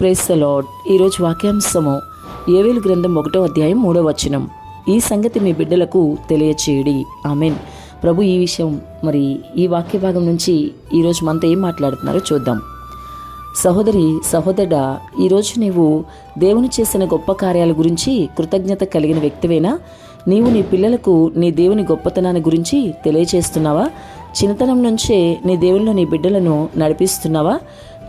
Praise అలాడ్ ఈరోజు వాక్యాంశము ఏవేలు గ్రంథం ఒకటో అధ్యాయం మూడో వచనం. ఈ సంగతి మీ బిడ్డలకు తెలియచేయడి. ఆమెన్. ప్రభు ఈ విషయం మరి ఈ వాక్య భాగం నుంచి ఈరోజు మనతో ఏం మాట్లాడుతున్నారో చూద్దాం. సహోదరి సహోదరుడా ఈరోజు నీవు దేవుని చేసిన గొప్ప కార్యాల గురించి కృతజ్ఞత కలిగిన వ్యక్తివేనా? నీవు నీ పిల్లలకు నీ దేవుని గొప్పతనాన్ని గురించి తెలియచేస్తున్నావా? చిన్నతనం నుంచే నీ దేవుళ్ళు నీ బిడ్డలను నడిపిస్తున్నావా?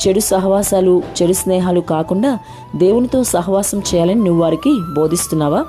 చెడు సహవాసాలు చెడు స్నేహాలు కాకుండా దేవునితో సహవాసం చేయాలని నువ్వు వారికి బోధిస్తున్నావా?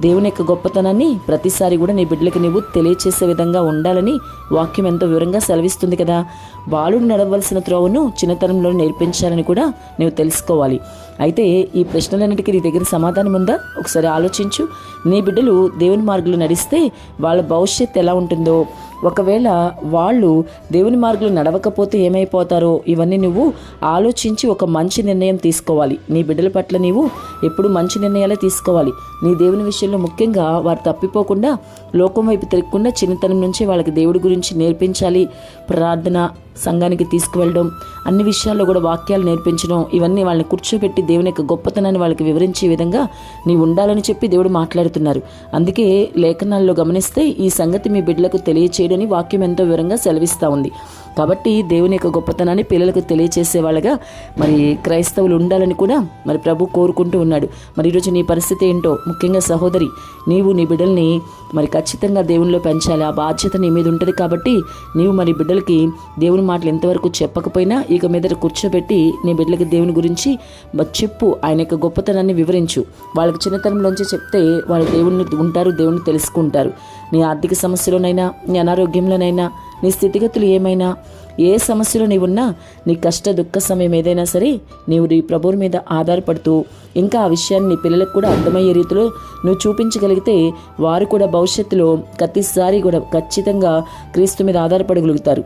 దేవుని యొక్క గొప్పతనాన్ని ప్రతిసారి కూడా నీ బిడ్డలకు నువ్వు తెలియచేసే విధంగా ఉండాలని వాక్యం ఎంతో వివరంగా సెలవిస్తుంది కదా. బాలుడు నడవలసిన త్రోవను చిన్నతనంలో నేర్పించాలని కూడా నువ్వు తెలుసుకోవాలి. అయితే ఈ ప్రశ్నలన్నిటికీ నీ దగ్గర సమాధానం ఉందా? ఒకసారి ఆలోచించు. నీ బిడ్డలు దేవుని మార్గంలో నడిస్తే వాళ్ళ భవిష్యత్తు ఎలా ఉంటుందో? ఒకవేళ వాళ్ళు దేవుని మార్గంలో నడవకపోతే ఏమైపోతారో ఇవన్నీ నువ్వు ఆలోచించి ఒక మంచి నిర్ణయం తీసుకోవాలి. నీ బిడ్డల పట్ల నీవు ఎప్పుడు మంచి నిర్ణయాలే తీసుకోవాలి. నీ దేవుని విషయంలో ముఖ్యంగా వారు తప్పిపోకుండా లోకం వైపు తిరగకుండా చిన్నతనం నుంచి వాళ్ళకి దేవుడి గురించి నేర్పించాలి. ప్రార్థన సంఘానికి తీసుకువెళ్ళడం అన్ని విషయాల్లో కూడా వాక్యాలు నేర్పించడం ఇవన్నీ వాళ్ళని కూర్చోబెట్టి దేవుని యొక్క గొప్పతనాన్ని వాళ్ళకి వివరించే విధంగా నీవు ఉండాలని చెప్పి దేవుడు మాట్లాడుతున్నారు. అందుకే లేఖనాల్లో గమనిస్తే ఈ సంగతి మీ బిడ్డలకు తెలియచేయడని వాక్యం ఎంతో వివరంగా సెలవిస్తూ ఉంది. కాబట్టి దేవుని యొక్క గొప్పతనాన్ని పిల్లలకు తెలియచేసే వాళ్ళగా మరి క్రైస్తవులు ఉండాలని కూడా మరి ప్రభు కోరుకుంటూ ఉన్నాడు. మరి ఈరోజు నీ పరిస్థితి ఏంటో? ముఖ్యంగా సహోదరి నీవు నీ బిడ్డల్ని మరి ఖచ్చితంగా దేవునిలో పెంచాలి. ఆ బాధ్యత నీ మీద ఉంటుంది కాబట్టి నీవు మరి బిడ్డలకి దేవుని మాటలు ఎంతవరకు చెప్పకపోయినా ఇక మీద కూర్చోబెట్టి నీ బిడ్డలకి దేవుని గురించి చెప్పు. ఆయన యొక్క గొప్పతనాన్ని వివరించు. వాళ్ళకి చిన్నతనంలోంచి చెప్తే వాళ్ళు దేవుణ్ణి ఉంటారు దేవుణ్ణి తెలుసుకుంటారు. నీ ఆర్థిక సమస్యలోనైనా నీ అనారోగ్యంలోనైనా నీ స్థితిగతులు ఏమైనా? ఏ సమస్యలో నీవున్నా నీ కష్ట దుఃఖ సమయం ఏదైనా సరే నీవు నీ ప్రభువు మీద ఆధారపడుతూ ఇంకా ఆ విషయాన్ని నీ పిల్లలకు కూడా అర్థమయ్యే రీతిలో నువ్వు చూపించగలిగితే వారు కూడా భవిష్యత్తులో ప్రతిసారి కూడా ఖచ్చితంగా క్రీస్తు మీద ఆధారపడగలుగుతారు.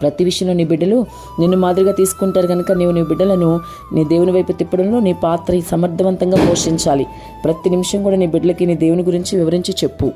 ప్రతి విషయంలో నీ బిడ్డలు నిన్ను మాదిరిగా తీసుకుంటారు కనుక నీవు నీ బిడ్డలను నీ దేవుని వైపు తిప్పడంలో నీ పాత్ర సమర్థవంతంగా పోషించాలి. ప్రతి నిమిషం కూడా నీ బిడ్డలకి నీ దేవుని గురించి వివరించి చెప్పు.